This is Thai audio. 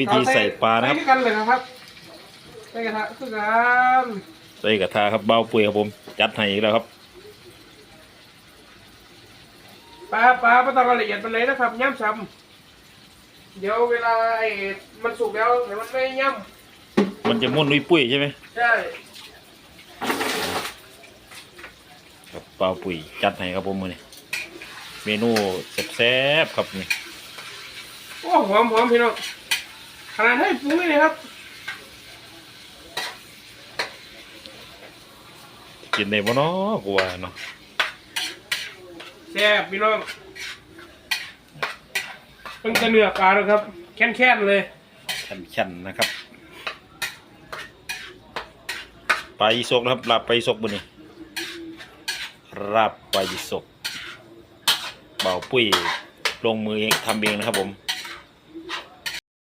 วิธีใส่ปลานะครับใส่กันเลยนะครับใส่กระทะคือกันใส่กระทะครับเบาปุ๋ยครับผม จัดให้อีกแล้วครับปลาปลาไม่ต้องละเอียดไปเลยนะครับย่ำซ้ำเดี๋ยวเวลาไอ้มันสุกแล้วเดี๋ยวมันไม่ย่มันจะม่วนลุยปุ้ยใช่ไหมำใช่ครับเบาปุ๋ยจัดให้ครับผมมือนี้เมนูแซ่บๆครับนี่โอ้หอมหอมพี่น้องข นาดให้ปรุงเลยนะครับ กินได้บ่เนาะกูว่าเนาะแซ่บพี่น้องเพิ่งจะเนื้อปลาแล้วครับ แค้นๆเลยชันๆนะครับปลาอีสกนะครับลาบปลาอีสกมือนี้ราบปลาอีสกเบาปุ๋ยลงมือเองทำเองนะครับผม